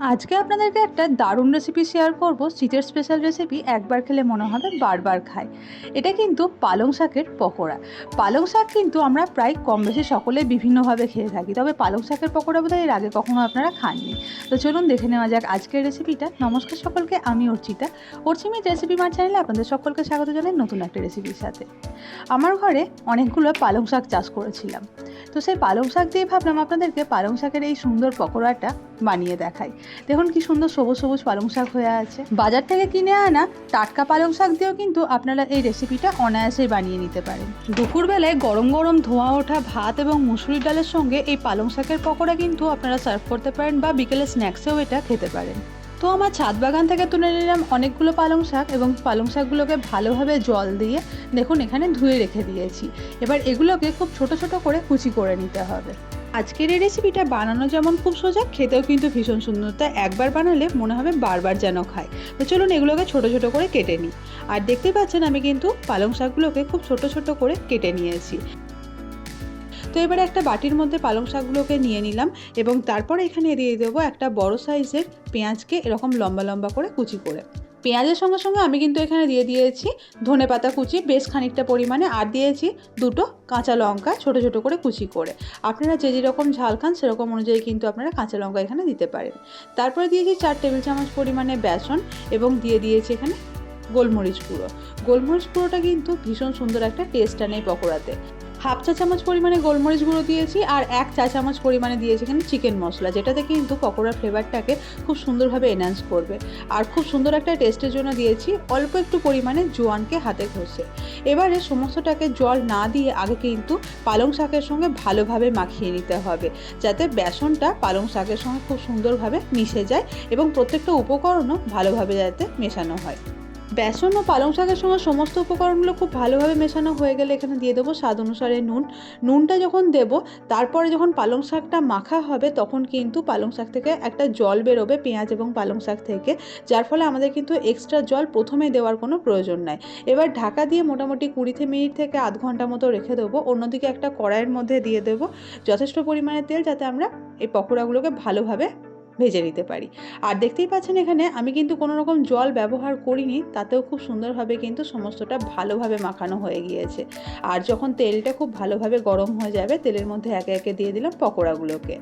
আজকে আপনাদেরকে একটা দারুণ রেসিপি শেয়ার করব। শীতের স্পেশাল রেসিপি একবার খেলে মনে হবে বারবার খায়। এটা কিন্তু পালং শাকের পকোড়া। পালং শাক কিন্তু আমরা প্রায় কম বেশি সকলে বিভিন্নভাবে খেয়ে থাকি। তবে পালং শাকের পকোড়া বোধহয় এর আগে কখনো আপনারা খাননি। তো চলুন দেখে নেওয়া যাক আজকের রেসিপিটা নমস্কার সকলকে, আমি অর্চিতা। অর্চিমির রেসিপি মার চ্যানেলে আপনাদের সকলকে স্বাগত জানাই নতুন একটা রেসিপির সাথে। আমার ঘরে অনেকগুলো পালং শাক চাষ করেছিলাম। তো সেই পালং শাক দিয়ে ভাবলাম আপনাদেরকে পালং শাকের এই সুন্দর পকোড়াটা বানিয়ে দেখাই। দেখুন কি সুন্দর সবুজ সবুজ পালং শাক হয়ে আছে। বাজার থেকে কিনে আনা টাটকা পালং শাক দিয়েও কিন্তু আপনারা এই রেসিপিটা অনায়াসেই বানিয়ে নিতে পারেন। দুপুরবেলায় গরম গরম ধোঁয়া ওঠা ভাত এবং মুসুরির ডালের সঙ্গে এই পালং শাকের পকোড়া কিন্তু আপনারা সার্ভ করতে পারেন বা বিকেলে স্ন্যাক্সেও এটা খেতে পারেন। তো আমার ছাদ বাগান থেকে তুলে নিলাম অনেকগুলো পালং শাক এবং পালং শাকগুলোকে ভালোভাবে জল দিয়ে দেখুন এখানে ধুয়ে রেখে দিয়েছি। এবার এগুলোকে খুব ছোট ছোট করে কুচি করে নিতে হবে। আজকের এই রেসিপিটা বানানো যেমন খুব সোজা, খেতেও কিন্তু ভীষণ সুন্দর। তাই একবার বানালে মনে হবে বারবার যেন খায়। তো চলুন এগুলোকে ছোট ছোট করে কেটে নিই। আর দেখতে পাচ্ছেন আমি কিন্তু পালং শাকগুলোকে খুব ছোট ছোট করে কেটে নিয়েছি। তো এবারে একটা বাটির মধ্যে পালং শাকগুলোকে নিয়ে নিলাম এবং তারপরে এখানে দিয়ে দেবো একটা বড় সাইজের পেঁয়াজকে এরকম লম্বা লম্বা করে কুচি করে। পেঁয়াজের সঙ্গে সঙ্গে আমি কিন্তু এখানে দিয়ে দিয়েছি ধনে পাতা কুচি, বেশ খানিকটা পরিমাণে, আর দিয়েছি দুটো কাঁচা লঙ্কা ছোট ছোট করে কুচি করে। আপনারা যে যেরকম ঝাল খান সেরকম অনুযায়ী কিন্তু আপনারা কাঁচা লঙ্কা এখানে দিতে পারেন। তারপরে দিয়েছি চার টেবিল চামচ পরিমাণে বেসন এবং দিয়ে দিয়েছি এখানে গোলমরিচ গুঁড়ো। গোলমরিচ গুঁড়োটা কিন্তু ভীষণ সুন্দর একটা টেস্ট আনে পকোড়াতে। হাফ চা চামচ পরিমাণে গোলমরিচ গুঁড়ো দিয়েছি আর এক চা চামচ পরিমাণে দিয়েছি এখানে চিকেন মশলা, যেটাতে কিন্তু পকোড়ার ফ্লেভারটাকে খুব সুন্দরভাবে এনহ্যান্স করবে। আর খুব সুন্দর একটা টেস্টের জন্য দিয়েছি অল্প একটু পরিমাণে জোয়ানকে হাতে ঘষে। এবারে সমস্তটাকে জল না দিয়ে আগে কিন্তু পালং শাকের সঙ্গে ভালোভাবে মাখিয়ে নিতে হবে, যাতে বেসনটা পালং শাকের সঙ্গে খুব সুন্দরভাবে মিশে যায় এবং প্রত্যেকটা উপকরণও ভালোভাবে যাতে মেশানো হয়। বেসন ও পালং শাকের সঙ্গে সমস্ত উপকরণগুলো খুব ভালোভাবে মেশানো হয়ে গেলে এখানে দিয়ে দেবো স্বাদ অনুসারে নুন। নুনটা যখন দেব, তারপরে যখন পালং শাকটা মাখা হবে, তখন কিন্তু পালং শাক থেকে একটা জল বেরোবে, পেঁয়াজ এবং পালং শাক থেকে, যার ফলে আমাদের কিন্তু এক্সট্রা জল প্রথমে দেওয়ার কোনো প্রয়োজন নাই। এবার ঢাকা দিয়ে মোটামুটি কুড়িতে মিনিট থেকে আধ ঘণ্টা মতো রেখে দেবো। অন্যদিকে একটা কড়াইয়ের মধ্যে দিয়ে দেবো যথেষ্ট পরিমাণে তেল, যাতে আমরা এই পকোড়াগুলোকে ভালোভাবে ভেজে নিতে পারি। আর দেখতেই পাচ্ছেন এখানে আমি কিন্তু কোনো রকম জল ব্যবহার করিনি, তাতেও খুব সুন্দরভাবে কিন্তু সমস্তটা ভালোভাবে মাখানো হয়ে গিয়েছে। আর যখন তেলটা খুব ভালোভাবে গরম হয়ে যাবে, তেলের মধ্যে একে একে দিয়ে দিলাম পকোড়াগুলোকে।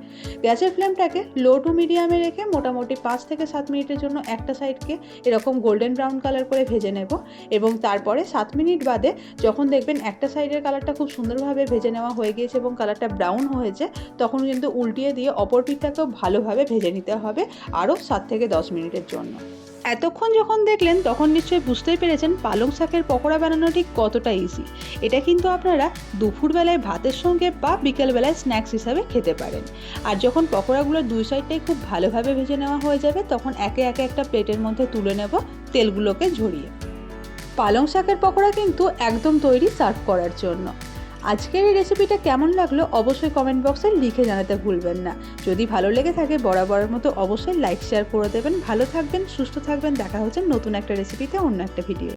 গ্যাসের ফ্লেমটাকে লো টু মিডিয়ামে রেখে মোটামুটি পাঁচ থেকে সাত মিনিটের জন্য একটা সাইডকে এরকম গোল্ডেন ব্রাউন কালার করে ভেজে নেব এবং তারপরে সাত মিনিট বাদে যখন দেখবেন একটা সাইডের কালারটা খুব সুন্দরভাবে ভেজে নেওয়া হয়ে গিয়েছে এবং কালারটা ব্রাউন হয়েছে, তখন কিন্তু উল্টিয়ে দিয়ে অপর পিঠটাকেও ভালোভাবে ভেজে নিতে হবে আরও সাত থেকে দশ মিনিটের জন্য। এতক্ষণ যখন দেখলেন, তখন নিশ্চয়ই বুঝতেই পেরেছেন পালং শাকের পকোড়া বানানো ঠিক কতটা ইজি এটা কিন্তু আপনারা দুপুরবেলায় ভাতের সঙ্গে বা বিকেলবেলায় স্ন্যাক্স হিসাবে খেতে পারেন। আর যখন পকোড়াগুলো দুই সাইডটাই খুব ভালোভাবে ভেজে নেওয়া হয়ে যাবে, তখন একে একে একটা প্লেটের মধ্যে তুলে নেব তেলগুলোকে ঝরিয়ে। পালং শাকের পকোড়া কিন্তু একদম তৈরি সার্ভ করার জন্য। আজকের এই রেসিপিটা কেমন লাগল অবশ্যই কমেন্ট বক্সে লিখে জানাতে ভুলবেন না। যদি ভালো লেগে থাকে বরাবরের মতো অবশ্যই লাইক শেয়ার করে দেবেন। ভালো থাকবেন, সুস্থ থাকবেন। দেখা হচ্ছে নতুন একটা রেসিপিতে অন্য একটা ভিডিও